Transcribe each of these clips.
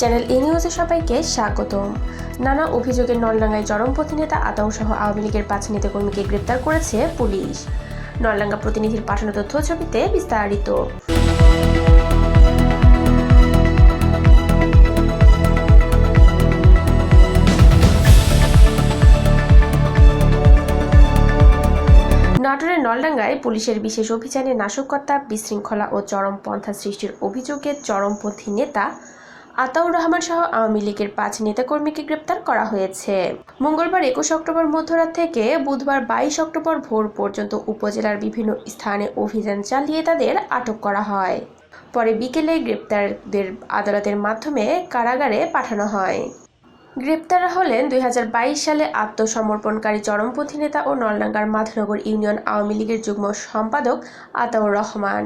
Channel এ নিউজে সবাইকে স্বাগতম। নানা অভিযোগে নলডাঙ্গায় চরমপন্থী নেতা আতাউ সহ আওয়ামী লীগের পাঁচ নেতাকর্মীকে গ্রেপ্তার করেছে পুলিশ। নলডাঙ্গা প্রতিনিধির পাঠানো তথ্য ছবিতে বিস্তারিত। নাটোরের নলডাঙ্গায় পুলিশের বিশেষ অভিযানে নাশকতা, বিশৃঙ্খলা ও চরমপন্থা সৃষ্টির অভিযোগে চরমপন্থী নেতা আতাউর রহমান সহ আওয়ামী লীগের পাঁচ নেতাকর্মীকে গ্রেপ্তার করা হয়েছে। মঙ্গলবার একুশ অক্টোবর মধ্যরাত থেকে বুধবার বাইশ অক্টোবর ভোর পর্যন্ত উপজেলার বিভিন্ন স্থানে অভিযান চালিয়ে তাদের আটক করা হয়। পরে বিকেলে গ্রেপ্তারদের আদালতের মাধ্যমে কারাগারে পাঠানো হয়। গ্রেপ্তার হলেন দুই হাজার বাইশ সালে আত্মসমর্পণকারী চরমপন্থী নেতা ও নলডাঙ্গার মাধনগর ইউনিয়ন আওয়ামী লীগের যুগ্ম সম্পাদক আতাউর রহমান,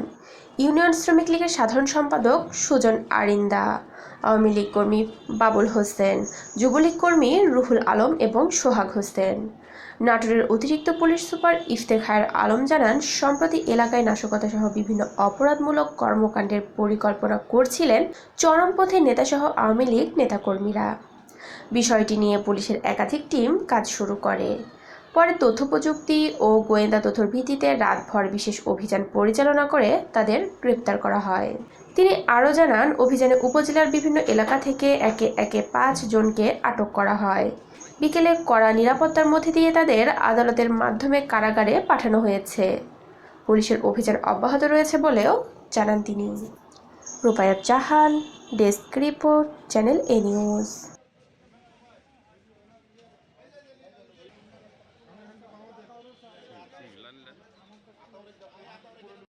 ইউনিয়ন শ্রমিক লীগের সাধারণ সম্পাদক সুজন আরিন্দা, আওয়ামী লীগ কর্মী বাবুল হোসেন, যুবলীগ কর্মী রুহুল আলম এবং সোহাগ হোসেন। নাটোরের অতিরিক্ত পুলিশ সুপার ইফতেখার আলম জানান, সম্প্রতি এলাকায় নাশকতা সহ বিভিন্ন অপরাধমূলক কর্মকাণ্ডের পরিকল্পনা করছিলেন চরমপন্থী নেতাসহ আওয়ামী লীগ নেতাকর্মীরা। বিষয়টি নিয়ে পুলিশের একাধিক টিম কাজ শুরু করে। পরে তথ্য প্রযুক্তি ও গোয়েন্দা তথ্যর ভিত্তিতে রাতভর বিশেষ অভিযান পরিচালনা করে তাদের গ্রেপ্তার করা হয়। তিনি আরও জানান, অভিযানে উপজেলার বিভিন্ন এলাকা থেকে একে একে পাঁচ জনকে আটক করা হয়। বিকেলে কড়া নিরাপত্তার মধ্যে দিয়ে তাদের আদালতের মাধ্যমে কারাগারে পাঠানো হয়েছে। পুলিশের অভিযান অব্যাহত রয়েছে বলেও জানান তিনি। রূপায়ত জাহান desk report, channel A news. thought it, I thought it didn't.